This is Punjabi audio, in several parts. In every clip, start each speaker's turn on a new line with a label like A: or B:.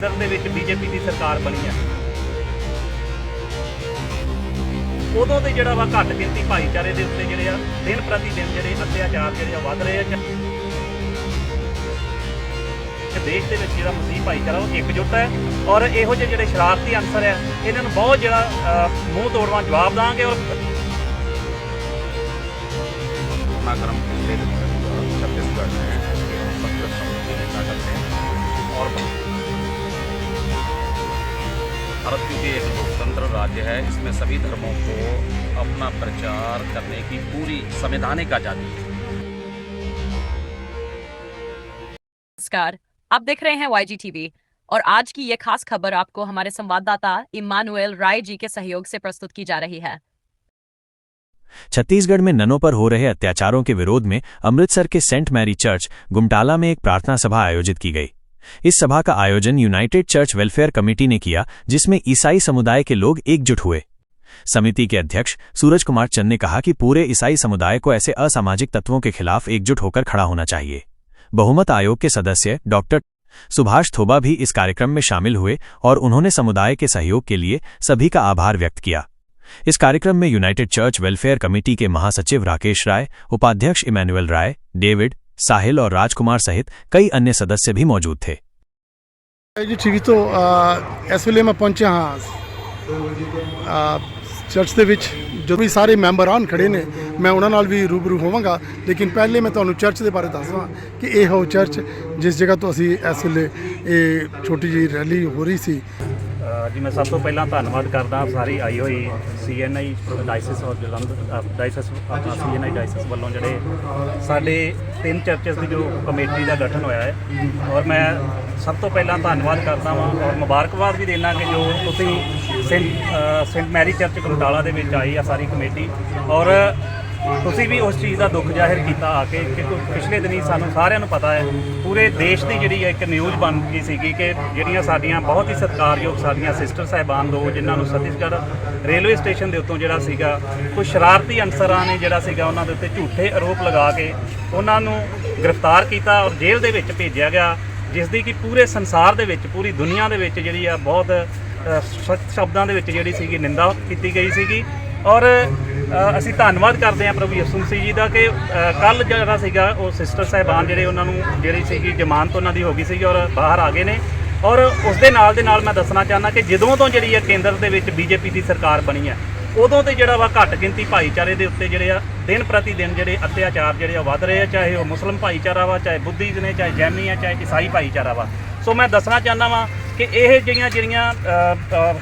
A: ਕੇਂਦਰ ਦੇ ਵਿੱਚ ਬੀਜੇਪੀ ਦੀ ਸਰਕਾਰ ਬਣੀ ਹੈ ਉਦੋਂ ਤੇ ਜਿਹੜਾ ਵਾ ਘੱਟ ਗਿਣਤੀ ਭਾਈਚਾਰੇ ਦੇ ਉੱਤੇ ਜਿਹੜੇ ਆ ਦਿਨ ਪ੍ਰਤੀ ਦਿਨ ਜਿਹੜੇ ਅਤਿਆਚਾਰ ਜਿਹੜੇ ਆ ਵੱਧ ਰਹੇ ਆ ਚ- ਤੇ ਦੇਸ਼ ਦੇ ਵਿੱਚ ਜਿਹੜਾ ਮਸੀਹ ਭਾਈਚਾਰਾ ਉਹ ਇਕਜੁੱਟ ਹੈ ਔਰ ਇਹੋ ਜਿਹੇ ਜਿਹੜੇ ਸ਼ਰਾਰਤੀ ਅਨਸਰ ਆ ਇਹਨਾਂ ਨੂੰ ਬਹੁਤ ਜਿਹੜਾ ਅ, ਮੂੰਹ ਤੋੜਵਾ ਜਵਾਬ ਦਾਂਗੇ ਔਰ
B: घटनाक्रम पिछले दिन में हुआ भारत क्योंकि एक लोकतंत्र राज्य है इसमें सभी धर्मों को अपना प्रचार करने की पूरी संवैधानिक आज़ादी है।
C: नमस्कार आप देख रहे हैं वाईजी टीवी और आज की ये खास खबर आपको हमारे संवाददाता इमानुएल राय जी के सहयोग से प्रस्तुत की जा रही है।
D: छत्तीसगढ़ में ननों पर हो रहे अत्याचारों के विरोध में अमृतसर के सेंट मैरी चर्च गुमटाला में एक प्रार्थना सभा आयोजित की गई। इस सभा का आयोजन यूनाइटेड चर्च वेलफेयर कमेटी ने किया, जिसमें ईसाई समुदाय के लोग एकजुट हुए। समिति के अध्यक्ष सूरज कुमार चंद ने कहा कि पूरे ईसाई समुदाय को ऐसे असामाजिक तत्वों के खिलाफ एकजुट होकर खड़ा होना चाहिए। बहुमत आयोग के सदस्य डॉक्टर सुभाष थोबा भी इस कार्यक्रम में शामिल हुए और उन्होंने समुदाय के सहयोग के लिए सभी का आभार व्यक्त किया। इस कार्यक्रम में यूनाइटेड चर्च वेलफेयर कमेटी के महासचिव राकेश राय, उपाध्यक्ष इमैनुअल राय, डेविड साहिल और राजकुमार सहित कई अन्य सदस्य भी मौजूद थे
E: ਜੀ ਠੀਕ ਤੋਂ ਅ, ਇਸ ਵੇਲੇ ਮੈਂ ਪਹੁੰਚਿਆ ਹਾਂ ਅ, ਚਰਚ ਦੇ ਵਿੱਚ ਜੋ ਵੀ ਸਾਰੇ ਮੈਂਬਰ ਆਨ ਖੜੇ ਨੇ ਮੈਂ ਉਹਨਾਂ ਨਾਲ ਵੀ ਰੂਬਰੂ ਹੋਵਾਂਗਾ ਲੇਕਿਨ ਪਹਿਲੇ ਮੈਂ ਤੁਹਾਨੂੰ ਚਰਚ ਦੇ ਬਾਰੇ ਦੱਸਦਾ ਕਿ ਇਹ ਹੋ ਚਰਚ ਜਿਸ ਜਗ੍ਹਾ ਤੋਂ ਅਸੀਂ ਇਸ ਵੇਲੇ ਇਹ ਛੋਟੀ ਜਿਹੀ ਰੈਲੀ ਹੋ ਰਹੀ ਸੀ
A: ਅ, ਜੀ ਮੈਂ ਸਭ ਤੋਂ ਪਹਿਲਾਂ ਧੰਨਵਾਦ ਕਰਦਾ ਸਾਰੀ ਆਈ ਹੋਈ ਸੀਐਨਆਈ ਡਾਇਸਿਸ ਔਰ ਜਲੰਧਰ ਡਾਇਸਿਸ ਸੀਐਨਆਈ ਡਾਇਸਿਸ ਵੱਲੋਂ ਜਿਹੜੇ ਸਾਡੇ ਤਿੰਨ ਚਰਚਸ ਦੀ ਜੋ ਕਮੇਟੀ ਦਾ ਗਠਨ ਹੋਇਆ ਹੈ। ਔਰ ਮੈਂ ਸਭ ਤੋਂ ਪਹਿਲਾਂ ਧੰਨਵਾਦ ਕਰਦਾ ਹਾਂ ਔਰ ਮੁਬਾਰਕਬਾਦ ਵੀ ਦੇਣਾ ਕਿ ਜੋ ਤੁਸੀਂ ਸੈਂਟ ਅ, ਮੈਰੀ ਚਰਚ ਕਮਟਾਲਾ ਦੇ ਵਿੱਚ ਆਈ ਆ ਸਾਰੀ ਕਮੇਟੀ। ਔਰ ਤੁਸੀਂ ਵੀ ਉਸ ਚੀਜ਼ ਦਾ ਦੁੱਖ ਜ਼ਾਹਿਰ ਕੀਤਾ ਆ ਕੇ ਕਿ ਪਿਛਲੇ ਦਿਨੀ ਸਾਨੂੰ ਸਾਰਿਆਂ ਨੂੰ ਪਤਾ ਹੈ, ਪੂਰੇ ਦੇਸ਼ ਦੀ ਜਿਹੜੀ ਇੱਕ ਨਿਊਜ਼ ਬਣ ਗਈ ਸੀਗੀ ਕਿ ਜਿਹੜੀਆਂ ਸਾਡੀਆਂ ਬਹੁਤ ਹੀ ਸਤਿਕਾਰਯੋਗ ਸਾਡੀਆਂ ਸਿਸਟਰ ਸਾਹਿਬਾਨ ਦੋ ਜਿਨ੍ਹਾਂ ਨੂੰ ਛੱਤੀਸਗੜ੍ਹ ਰੇਲਵੇ ਸਟੇਸ਼ਨ ਦੇ ਉੱਤੋਂ ਜਿਹੜਾ ਸੀਗਾ, ਕੁਝ ਸ਼ਰਾਰਤੀ ਅਨਸਰਾਂ ਨੇ ਜਿਹੜਾ ਸੀਗਾ ਉਹਨਾਂ ਦੇ ਉੱਤੇ ਝੂਠੇ ਆਰੋਪ ਲਗਾ ਕੇ ਉਹਨਾਂ ਨੂੰ ਗ੍ਰਿਫਤਾਰ ਕੀਤਾ ਔਰ ਜੇਲ੍ਹ ਦੇ ਵਿੱਚ ਭੇਜਿਆ ਗਿਆ ਜਿਸ ਦੀ ਕਿ ਪੂਰੇ ਸੰਸਾਰ ਦੇ ਵਿੱਚ, ਪੂਰੀ ਦੁਨੀਆ ਦੇ ਵਿੱਚ ਜਿਹੜੀ ਆ ਬਹੁਤ ਸਖਤ ਸ਼ਬਦਾਂ ਦੇ ਵਿੱਚ ਜਿਹੜੀ ਸੀਗੀ ਨਿੰਦਾ ਕੀਤੀ ਗਈ ਸੀਗੀ। ਔਰ ਅਸੀਂ ਧੰਨਵਾਦ ਕਰਦੇ ਹਾਂ ਪ੍ਰਭੂ ਯਸੂ ਮਸੀਹ ਜੀ ਦਾ ਕਿ ਕੱਲ ਜਿਹੜਾ ਸੀਗਾ ਉਹ ਸਿਸਟਰ ਸਾਹਿਬਾਨ ਜਿਹੜੇ ਉਹਨਾਂ ਨੂੰ, ਜਿਹੜੀ ਸੀਗੀ ਜ਼ਮਾਨਤ ਉਹਨਾਂ ਦੀ ਹੋ ਗਈ ਸੀਗੀ ਔਰ ਬਾਹਰ ਆ ਗਏ ਨੇ। ਔਰ ਉਸ ਦੇ ਨਾਲ ਦੇ ਨਾਲ ਮੈਂ ਦੱਸਣਾ ਚਾਹੁੰਦਾ ਕਿ ਜਦੋਂ ਤੋਂ ਜਿਹੜੀ ਹੈ ਕੇਂਦਰ ਦੇ ਵਿੱਚ ਬੀਜੇਪੀ ਦੀ ਸਰਕਾਰ ਬਣੀ ਹੈ, ਉਦੋਂ ਤੇ ਜਿਹੜਾ ਵਾ ਘੱਟ ਗਿਣਤੀ ਭਾਈਚਾਰੇ ਦੇ ਉੱਤੇ ਜਿਹੜੇ ਆ, ਦਿਨ ਪ੍ਰਤੀ ਦਿਨ ਜਿਹੜੇ ਅਤਿਆਚਾਰ ਜਿਹੜੇ ਆ ਵੱਧ ਰਹੇ ਆ, ਚਾਹੇ ਉਹ ਮੁਸਲਮ ਭਾਈਚਾਰਾ ਵਾ, ਚਾਹੇ ਬੁੱਧੀਜ਼ ਨੇ, ਚਾਹੇ ਜੈਨੀ ਆ, ਚਾਹੇ ਈਸਾਈ ਭਾਈਚਾਰਾ ਵਾ। ਸੋ ਮੈਂ ਦੱਸਣਾ ਚਾਹੁੰਦਾ ਵਾਂ ਕਿ ਇਹ ਜਿਹੜੀਆਂ ਜਿਹੜੀਆਂ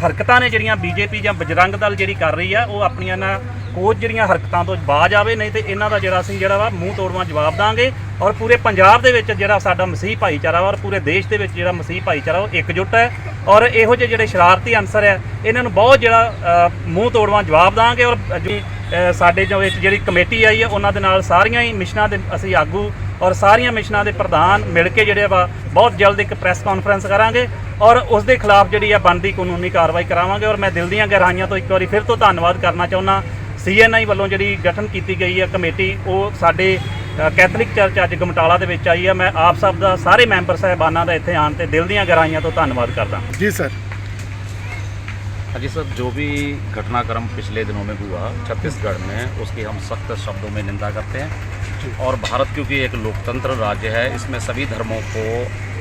A: ਹਰਕਤਾਂ ਨੇ ਜਿਹੜੀਆਂ ਬੀਜੇਪੀ ਜਾਂ ਬਜਰੰਗ ਦਲ ਜਿਹੜੀ ਕਰ ਰਹੀ ਆ ਉਹ ਆਪਣੀਆਂ ਨਾ ਕੋਚ ਜਿਹੜੀਆਂ ਹਰਕਤਾਂ ਤੋਂ ਬਾਜ ਆਵੇ ਨਹੀਂ ਤੇ ਇਹਨਾਂ ਦਾ ਜਿਹੜਾ ਅਸੀਂ ਜਿਹੜਾ ਵਾ ਮੂੰਹ ਤੋੜਵਾ ਜਵਾਬ ਦਾਂਗੇ ਔਰ ਪੂਰੇ ਪੰਜਾਬ ਦੇ ਵਿੱਚ ਜਿਹੜਾ ਸਾਡਾ ਮਸੀਹ ਭਾਈਚਾਰਾ ਵਾ ਔਰ ਪੂਰੇ ਦੇਸ਼ ਦੇ ਵਿੱਚ ਜਿਹੜਾ ਮਸੀਹ ਭਾਈਚਾਰਾ ਉਹ ਇਕਜੁੱਟ ਹੈ ਔਰ ਇਹੋ ਜਿਹੇ ਜਿਹੜੇ ਸ਼ਰਾਰਤੀ ਅਨਸਰ ਹੈ ਇਹਨਾਂ ਨੂੰ ਬਹੁਤ ਜਿਹੜਾ ਮੂੰਹ ਤੋੜਵਾ ਜਵਾਬ ਦਾਂਗੇ ਔਰ ਜਿਹੜੀ, ਸਾਡੇ ਜੋ ਵਿੱਚ ਜਿਹੜੀ ਕਮੇਟੀ ਆਈ ਹੈ ਉਹਨਾਂ ਦੇ ਨਾਲ ਸਾਰੀਆਂ ਹੀ ਮਿਸ਼ਨਾਂ ਦੇ ਅਸੀਂ ਆਗੂ ਔਰ ਸਾਰੀਆਂ ਮਿਸ਼ਨਾਂ ਦੇ ਪ੍ਰਧਾਨ ਮਿਲ ਕੇ ਜਿਹੜੇ ਵਾ ਬਹੁਤ ਜਲਦ ਇੱਕ ਪ੍ਰੈਸ ਕਾਨਫਰੰਸ ਕਰਾਂਗੇ ਔਰ ਉਸ ਦੇ ਖਿਲਾਫ ਜਿਹੜੀ ਆ ਬਣਦੀ ਕਾਨੂੰਨੀ ਕਾਰਵਾਈ ਕਰਾਵਾਂਗੇ ਔਰ ਮੈਂ ਦਿਲ ਦੀਆਂ ਗਹਿਰਾਈਆਂ ਤੋਂ ਇੱਕ ਵਾਰੀ ਫਿਰ ਤੋਂ ਧੰਨਵਾਦ ਕਰਨਾ ਚਾਹੁੰਦਾ। ਸੀਐਨਆਈ ਵੱਲੋਂ ਜਿਹੜੀ ਗਠਨ ਕੀਤੀ ਗਈ ਹੈ ਕਮੇਟੀ ਉਹ ਸਾਡੇ ਅ, ਕੈਥੋਲਿਕ ਚਰਚ ਅੱਜ ਗਮਟਾਲਾ ਦੇ ਵਿੱਚ ਆਈ ਹੈ ਮੈਂ ਆਪ ਸਭ ਦਾ ਸਾਰੇ ਮੈਂਬਰ ਸਾਹਿਬਾਨਾਂ ਦਾ ਇੱਥੇ ਆਉਣ ਤੇ ਦਿਲ ਦੀਆਂ ਗਹਿਰਾਈਆਂ ਤੋਂ ਧੰਨਵਾਦ ਕਰਦਾ।
E: ਜੀ ਸਰ।
B: अजी सर जो भी घटनाक्रम पिछले दिनों में हुआ छत्तीसगढ़ में उसकी हम सख्त शब्दों में निंदा करते हैं। और भारत क्योंकि एक लोकतंत्र राज्य है इसमें सभी धर्मों को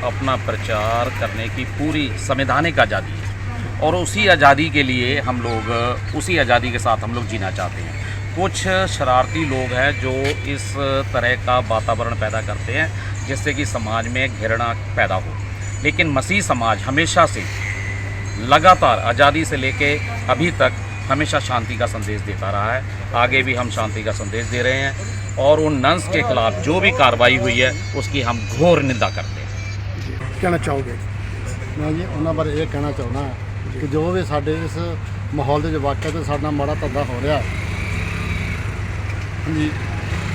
B: अपना प्रचार करने की पूरी संवैधानिक आज़ादी है। और उसी आज़ादी के लिए हम लोग उसी आज़ादी के साथ हम लोग जीना चाहते हैं। कुछ शरारती लोग हैं जो इस तरह का वातावरण पैदा करते हैं जिससे कि समाज में घृणा पैदा हो। लेकिन मसीह समाज हमेशा से लगातार आज़ादी से लेके अभी तक हमेशा शांति का संदेश देता रहा है आगे भी हम शांति का संदेश दे रहे हैं और उन नंस के खिलाफ जो भी कार्रवाई हुई है उसकी हम घोर निंदा करते हैं
E: ਕਹਿਣਾ ਚਾਹੋਗੇ
F: ਮੈਂ ਜੀ ਉਹਨਾਂ ਬਾਰੇ ਇਹ ਕਹਿਣਾ ਚਾਹੁੰਦਾ ਕਿ ਜੋ ਵੀ ਸਾਡੇ ਇਸ ਮਾਹੌਲ ਦੇ ਵਿੱਚ ਵਾਕਿਆ ਤੇ ਸਾਡਾ ਮਾੜਾ ਧੰਦਾ ਹੋ ਰਿਹਾ ਹਾਂਜੀ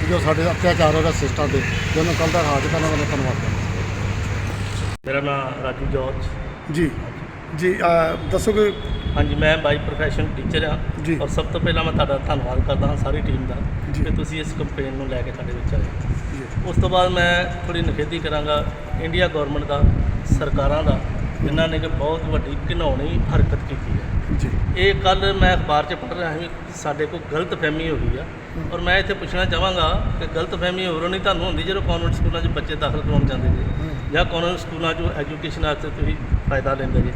F: ਜੋ ਸਾਡੇ ਅਤਿਆਚਾਰ ਹੋ ਰਿਹਾ ਸਿਸਟਮ ਤੇ ਜਿਹਨੂੰ ਕੱਲ ਦਾ ਹਾਜ਼ਰ ਕਰਨਾ ਦਾ ਧੰਨਵਾਦ ਕਰਦਾ
G: ਮੇਰਾ ਨਾਮ ਰਾਜੂ ਜੌਰਜ
E: ਜੀ ਜੀ ਦੱਸੋਗੇ
G: ਹਾਂਜੀ ਮੈਂ ਬਾਈ ਪ੍ਰੋਫੈਸ਼ਨ ਟੀਚਰ ਹਾਂ
E: ਜੀ।
G: ਔਰ ਸਭ ਤੋਂ ਪਹਿਲਾਂ ਮੈਂ ਤੁਹਾਡਾ ਧੰਨਵਾਦ ਕਰਦਾ ਹਾਂ ਸਾਰੀ ਟੀਮ ਦਾ
E: ਜੀ।
G: ਕਿ ਤੁਸੀਂ ਇਸ ਕੰਪੇਨ ਨੂੰ ਲੈ ਕੇ ਸਾਡੇ ਵਿੱਚ ਆਏ।
E: ਜੀ।
G: ਉਸ ਤੋਂ ਬਾਅਦ ਮੈਂ ਥੋੜੀ ਨਿਖੇਧੀ ਕਰਾਂਗਾ ਇੰਡੀਆ ਗਵਰਨਮੈਂਟ ਦਾ ਸਰਕਾਰਾਂ ਦਾ ਇਹਨਾਂ ਨੇ ਕਿ ਬਹੁਤ ਵੱਡੀ ਘਿਨਾਉਣੀ ਹਰਕਤ ਕੀਤੀ ਹੈ।
E: ਜੀ।
G: ਇਹ ਕੱਲ ਮੈਂ ਅਖਬਾਰ 'ਚ ਪੜ੍ਹ ਰਿਹਾ ਸੀ ਕਿ ਸਾਡੇ ਕੋਲ ਗਲਤ ਫਹਿਮੀ ਹੋ ਗਈ ਆ। ਔਰ ਮੈਂ ਇੱਥੇ ਪੁੱਛਣਾ ਚਾਹਾਂਗਾ ਕਿ ਗਲਤ ਫਹਿਮੀ ਹੋਰ ਨਹੀਂ ਤੁਹਾਨੂੰ ਹੁੰਦੀ ਜਦੋਂ ਕਨਵੈਂਟ ਸਕੂਲਾਂ 'ਚ ਬੱਚੇ ਦਾਖਲ ਕਰਵਾਉਣ ਜਾਂਦੇ ਜੀ। ਜਾਂ ਕਨਵੈਂਟ ਸਕੂਲਾਂ 'ਚੋਂ ਐਜੂਕੇਸ਼ਨ ਵਾਸਤੇ ਤੁਸੀਂ ਫਾਇਦਾ ਲੈਂਦੇ ਜੀ।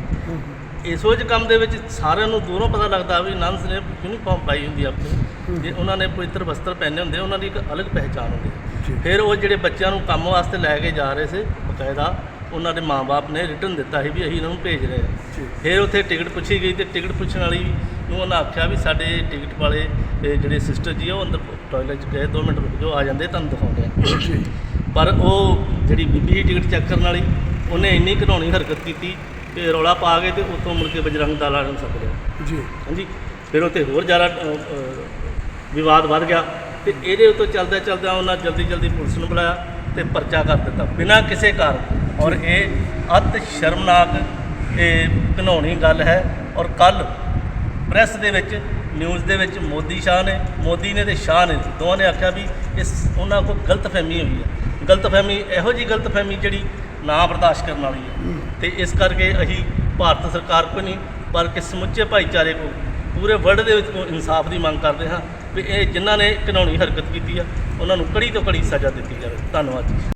G: ਇਸ ਵਿੱਚ ਕੰਮ ਦੇ ਵਿੱਚ ਸਾਰਿਆਂ ਨੂੰ ਦੂਰੋਂ ਪਤਾ ਲੱਗਦਾ ਵੀ ਨੰਸ ਨੇ ਯੂਨੀਫਾਰਮ ਪਾਈ ਹੁੰਦੀ ਆਪਣੀ ਜੇ ਉਹਨਾਂ ਨੇ ਪਵਿੱਤਰ ਵਸਤਰ ਪਹਿਨੇ ਹੁੰਦੇ ਉਹਨਾਂ ਦੀ ਇੱਕ ਅਲੱਗ ਪਹਿਚਾਣ ਹੁੰਦੀ। ਫਿਰ ਉਹ ਜਿਹੜੇ ਬੱਚਿਆਂ ਨੂੰ ਕੰਮ ਵਾਸਤੇ ਲੈ ਕੇ ਜਾ ਰਹੇ ਸੀ ਬਕਾਇਦਾ ਉਹਨਾਂ ਦੇ ਮਾਪੇ ਨੇ ਰਿਟਰਨ ਦਿੱਤਾ ਸੀ ਵੀ ਅਸੀਂ ਇਹਨਾਂ ਨੂੰ ਭੇਜ ਰਹੇ ਹਾਂ। ਫਿਰ ਉੱਥੇ ਟਿਕਟ ਪੁੱਛੀ ਗਈ ਤੇ ਟਿਕਟ ਪੁੱਛਣ ਵਾਲੀ ਨੂੰ ਉਹਨਾਂ ਆਖਿਆ ਵੀ ਸਾਡੇ ਟਿਕਟ ਵਾਲੇ ਇਹ ਜਿਹੜੇ ਸਿਸਟਰ ਜੀ ਆ ਉਹ ਅੰਦਰ ਟਾਇਲਟ 'ਚ ਗਏ 2 ਮਿੰਟ ਰੁਕ ਜਾਓ ਆ ਜਾਂਦੇ ਤੁਹਾਨੂੰ ਦਿਖਾਉਂਦੇ ਆ। ਪਰ ਉਹ ਜਿਹੜੀ ਬੀਬੀ ਸੀ ਟਿਕਟ ਚੈੱਕ ਕਰਨ ਵਾਲੀ ਉਹਨੇ ਇੰਨੀ ਘਿਨਾਉਣੀ ਹਰਕਤ ਕੀਤੀ ਕਿ ਰੌਲਾ ਪਾ ਕੇ ਤੇ ਉੱਥੋਂ ਮੁੜ ਕੇ ਬਜਰੰਗ ਦਲ ਨੂੰ ਸੱਦ ਲਿਆ।
E: ਜੀ।
G: ਹਾਂਜੀ। ਫਿਰ ਉੱਥੇ ਹੋਰ ਜ਼ਿਆਦਾ ਵਿਵਾਦ ਵੱਧ ਗਿਆ ਤੇ ਇਹਦੇ ਉੱਤੋਂ ਚੱਲਦਾ ਚੱਲਦਾ ਉਹਨਾਂ ਜਲਦੀ ਜਲਦੀ ਪੁਲਿਸ ਨੂੰ ਬੁਲਾਇਆ ਤੇ ਪਰਚਾ ਕਰ ਦਿੱਤਾ ਬਿਨਾਂ ਕਿਸੇ ਕਾਰਨ। ਔਰ ਇਹ ਅਤ ਸ਼ਰਮਨਾਕ ਇਹ ਘਿਨਾਉਣੀ ਗੱਲ ਹੈ। ਔਰ ਕੱਲ ਪ੍ਰੈਸ ਦੇ ਵਿੱਚ ਨਿਊਜ਼ ਦੇ ਵਿੱਚ ਮੋਦੀ ਸ਼ਾਹ ਨੇ ਮੋਦੀ ਨੇ ਤੇ ਸ਼ਾਹ ਨੇ ਦੋਵਾਂ ਨੇ ਆਖਿਆ ਵੀ ਇਸ ਉਹਨਾਂ ਕੋਲ ਗਲਤਫਹਿਮੀ ਹੋਈ ਹੈ। ਗਲਤਫਹਿਮੀ ਇਹੋ ਜੀ ਗਲਤਫਹਿਮੀ ਜਿਹੜੀ ਨਾ ਬਰਦਾਸ਼ਤ ਕਰਨ ਵਾਲੀ ਹੈ। ਤੇ ਇਸ ਕਰਕੇ ਅਸੀਂ ਭਾਰਤ ਸਰਕਾਰ ਕੋਈ ਨਹੀਂ ਬਲਕਿ ਸਮੁੱਚੇ ਭਾਈਚਾਰੇ ਕੋ ਪੂਰੇ ਵਰਲਡ ਦੇ ਵਿੱਚ ਕੋ ਇਨਸਾਫ ਦੀ ਮੰਗ ਕਰਦੇ ਹਾਂ ਵੀ ਇਹ ਜਿਨ੍ਹਾਂ ਨੇ ਘਿਨਾਉਣੀ ਹਰਕਤ ਕੀਤੀ ਆ ਉਹਨਾਂ ਨੂੰ ਕੜੀ ਤੋਂ ਕੜੀ ਸਜ਼ਾ ਦਿੱਤੀ ਜਾਵੇ। ਧੰਨਵਾਦ ਜੀ।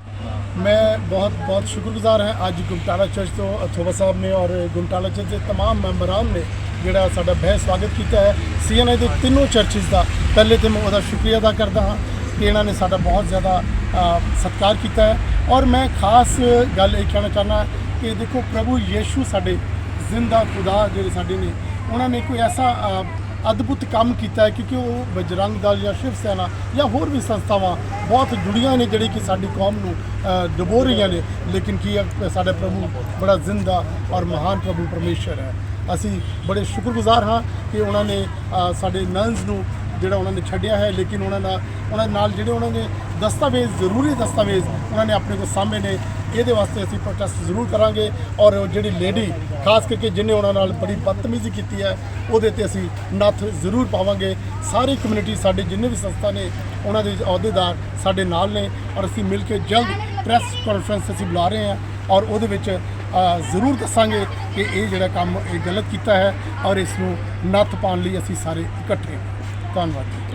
E: ਮੈਂ ਬਹੁਤ ਬਹੁਤ ਸ਼ੁਕਰਗੁਜ਼ਾਰ ਹਾਂ ਅੱਜ ਗੁਮਟਾਲਾ ਚਰਚ ਤੋਂ ਅਥੋਵਾ ਸਾਹਿਬ ਨੇ ਔਰ ਗੁਮਟਾਲਾ ਚਰਚ ਦੇ तमाम ਮੈਂਬਰਾਂ ਨੇ ਜਿਹੜਾ ਸਾਡਾ ਬਹਿ ਸਵਾਗਤ ਕੀਤਾ ਹੈ ਸੀਐਨਆਈ ਦੇ ਤਿੰਨੋਂ ਚਰਚਿਸ ਦਾ ਪਹਿਲੇ ਤੇ ਮੈਂ ਉਹਦਾ ਸ਼ੁਕਰੀਆ ਅਦਾ ਕਰਦਾ ਹਾਂ ਕਿ ਇਹਨਾਂ ਨੇ ਸਾਡਾ ਬਹੁਤ ਜ਼ਿਆਦਾ ਅ, ਸਤਿਕਾਰ ਕੀਤਾ ਹੈ ਔਰ ਮੈਂ ਖਾਸ ਗੱਲ ਇਹ ਕਹਿਣਾ ਚਾਹੁੰਦਾ ਕਿ ਦੇਖੋ ਪ੍ਰਭੂ ਯੀਸ਼ੂ ਸਾਡੇ ਜ਼ਿੰਦਾ ਖੁਦਾ ਜਿਹੜੇ ਸਾਡੇ ਨੇ ਉਹਨਾਂ ਨੇ ਕੋਈ ਐਸਾ ਅ, ਅਦਭੁਤ ਕੰਮ ਕੀਤਾ ਹੈ ਕਿਉਂਕਿ ਉਹ ਬਜਰੰਗ ਦਲ ਜਾਂ ਸ਼ਿਵ ਸੈਨਾ ਜਾਂ ਹੋਰ ਵੀ ਸੰਸਥਾਵਾਂ ਬਹੁਤ ਜੁੜੀਆਂ ਨੇ ਜਿਹੜੀ ਕਿ ਸਾਡੀ ਕੌਮ ਨੂੰ ਅ, ਡੁਬੋ ਰਹੀਆਂ ਨੇ। ਲੇਕਿਨ ਕੀ ਹੈ, ਸਾਡਾ ਪ੍ਰਭੂ ਬੜਾ ਜ਼ਿੰਦਾ ਔਰ ਮਹਾਨ ਪ੍ਰਭੂ ਪਰਮੇਸ਼ਰ ਹੈ। ਅਸੀਂ ਬੜੇ ਸ਼ੁਕਰਗੁਜ਼ਾਰ ਹਾਂ ਕਿ ਉਹਨਾਂ ਨੇ ਸਾਡੇ ਨਨਸ ਨੂੰ ਜਿਹੜਾ ਉਹਨਾਂ ਨੇ ਛੱਡਿਆ ਹੈ, ਲੇਕਿਨ ਉਹਨਾਂ ਨਾਲ ਉਹਨਾਂ ਨਾਲ ਜਿਹੜੇ ਉਹਨਾਂ ਦੇ ਦਸਤਾਵੇਜ਼, ਜ਼ਰੂਰੀ ਦਸਤਾਵੇਜ਼ ਉਹਨਾਂ ਨੇ ਆਪਣੇ ਕੋਲ ਸਾਹਮਣੇ ਨੇ ਇਹਦੇ ਵਾਸਤੇ ਅਸੀਂ ਪ੍ਰੋਟੈਸਟ ਜ਼ਰੂਰ ਕਰਾਂਗੇ ਔਰ ਜਿਹੜੀ ਲੇਡੀ ਖਾਸ ਕਰਕੇ ਜਿਹਨੇ ਉਹਨਾਂ ਨਾਲ ਬੜੀ ਬਦਤਮੀਜ਼ੀ ਕੀਤੀ ਹੈ, ਉਹਦੇ ਤੇ ਅਸੀਂ ਨੱਥ ਜ਼ਰੂਰ ਪਾਵਾਂਗੇ ਸਾਰੀ ਕਮਿਊਨਿਟੀ ਸਾਡੇ ਜਿੰਨੇ ਵੀ ਸੰਸਥਾ ਨੇ, ਉਹਨਾਂ ਦੇ ਅਹੁਦੇਦਾਰ ਸਾਡੇ ਨਾਲ ਨੇ ਔਰ ਅਸੀਂ ਮਿਲ ਕੇ ਜਲਦ ਪ੍ਰੈਸ ਕਾਨਫਰੰਸ ਅਸੀਂ ਬੁਲਾ ਰਹੇ ਹਾਂ ਔਰ ਉਹਦੇ ਵਿੱਚ ਜ਼ਰੂਰ ਦੱਸਾਂਗੇ ਕਿ ਇਹ ਜਿਹੜਾ ਕੰਮ ਇਹ ਗਲਤ ਕੀਤਾ ਹੈ ਔਰ ਇਸ ਨੂੰ ਨੱਥ ਪਾਉਣ ਲਈ ਅਸੀਂ ਸਾਰੇ ਇਕੱਠੇ ਹਾਂ। ਧੰਨਵਾਦ ਜੀ।